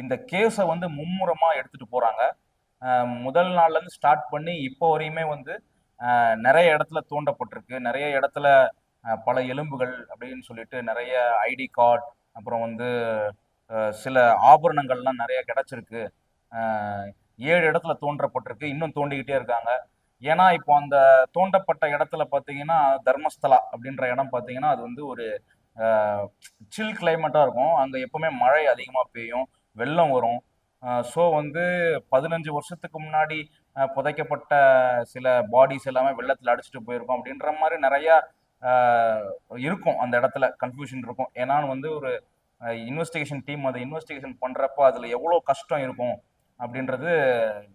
இந்த கேஸை வந்து மும்முரமாக எடுத்துகிட்டு போகிறாங்க முதல் நாள்லேருந்து ஸ்டார்ட் பண்ணி இப்போ வரையுமே வந்து நிறைய இடத்துல தோண்டப்பட்டிருக்கு. நிறைய இடத்துல பல எலும்புகள் அப்படின்னு சொல்லிட்டு நிறைய ஐடி கார்டு அப்புறம் வந்து சில ஆபரணங்கள்லாம் நிறைய கிடச்சிருக்கு. ஏழு இடத்துல தோன்றப்பட்டிருக்கு இன்னும் தோண்டிக்கிட்டே இருக்காங்க. ஏன்னா இப்போ அந்த தோண்டப்பட்ட இடத்துல பார்த்தீங்கன்னா தர்மஸ்தலா அப்படின்ற இடம் பார்த்தீங்கன்னா அது வந்து ஒரு சில் கிளைமேட்டாக இருக்கும். அங்கே எப்போவுமே மழை அதிகமாக பெய்யும். வெள்ளம் வரும். ஸோ வந்து பதினஞ்சு வருஷத்துக்கு முன்னாடி புதைக்கப்பட்ட சில பாடிஸ் எல்லாமே வெள்ளத்தில் அடிச்சுட்டு போயிருக்கோம் அப்படின்ற மாதிரி நிறையா இருக்கும் அந்த இடத்துல கன்ஃபியூஷன் இருக்கும். ஏன்னா வந்து ஒரு இன்வெஸ்டிகேஷன் டீம் அதை இன்வெஸ்டிகேஷன் பண்ணுறப்போ அதில் எவ்வளோ கஷ்டம் இருக்கும் அப்படின்றது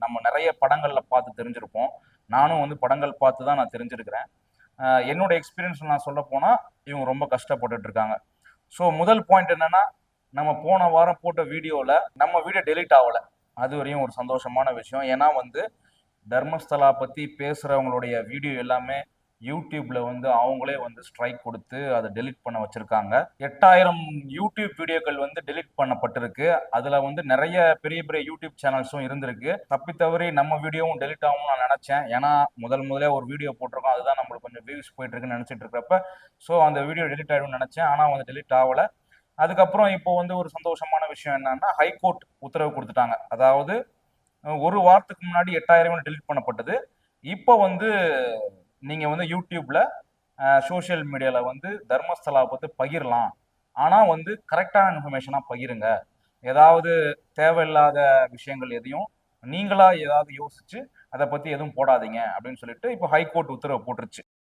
நம்ம நிறைய படங்களில் பார்த்து தெரிஞ்சிருப்போம். நானும் வந்து படங்கள் பார்த்து தான் நான் தெரிஞ்சிருக்கிறேன். என்னோட எக்ஸ்பீரியன்ஸ் நான் சொல்ல போனால் இவங்க ரொம்ப கஷ்டப்பட்டுட்டு இருக்காங்க. ஸோ முதல் பாயிண்ட் என்னன்னா நம்ம போன வாரம் போட்ட வீடியோவில் நம்ம வீடியோ டெலிட் ஆகலை. அது வரையும் ஒரு சந்தோஷமான விஷயம். ஏன்னா வந்து தர்மஸ்தலா பற்றி பேசுகிறவங்களுடைய வீடியோ எல்லாமே யூடியூப்ல வந்து அவங்களே வந்து ஸ்ட்ரைக் கொடுத்து அதை டெலீட் பண்ண வச்சிருக்காங்க. எட்டாயிரம் யூடியூப் வீடியோக்கள் வந்து டெலீட் பண்ணப்பட்டிருக்கு. அதுல வந்து நிறைய பெரிய பெரிய யூடியூப் சேனல்ஸும் இருந்திருக்கு. தப்பி தவறி நம்ம வீடியோவும் டெலிட் ஆகும் நான் நினைச்சேன். ஏன்னா முதல் முதலே ஒரு வீடியோ போட்டிருக்கோம். அதுதான் நம்மளுக்கு கொஞ்சம் வியூஸ் போயிட்டு இருக்குன்னு நினைச்சிட்டு இருக்கிறப்ப ஸோ அந்த வீடியோ டெலிட் ஆகிடும்னு நினைச்சேன். ஆனால் வந்து டெலிட் ஆகல. அதுக்கப்புறம் இப்போ வந்து ஒரு சந்தோஷமான விஷயம் என்னன்னா ஹைகோர்ட் உத்தரவு கொடுத்துட்டாங்க. அதாவது ஒரு வாரத்துக்கு முன்னாடி எட்டாயிரம் டெலீட் பண்ணப்பட்டது. இப்போ வந்து நீங்க வந்து யூடியூப்ல சோஷியல் மீடியால வந்து தர்மஸ்தலாவை பத்தி பகிரலாம். ஆனா வந்து கரெக்டான இன்ஃபர்மேஷனா பகிருங்க. ஏதாவது தேவையில்லாத விஷயங்கள் எதையும் நீங்களா ஏதாவது யோசிச்சு அதை பத்தி எதுவும் போடாதீங்க அப்படின்னு சொல்லிட்டு இப்போ ஹைகோர்ட் உத்தரவு போட்டுருச்சு.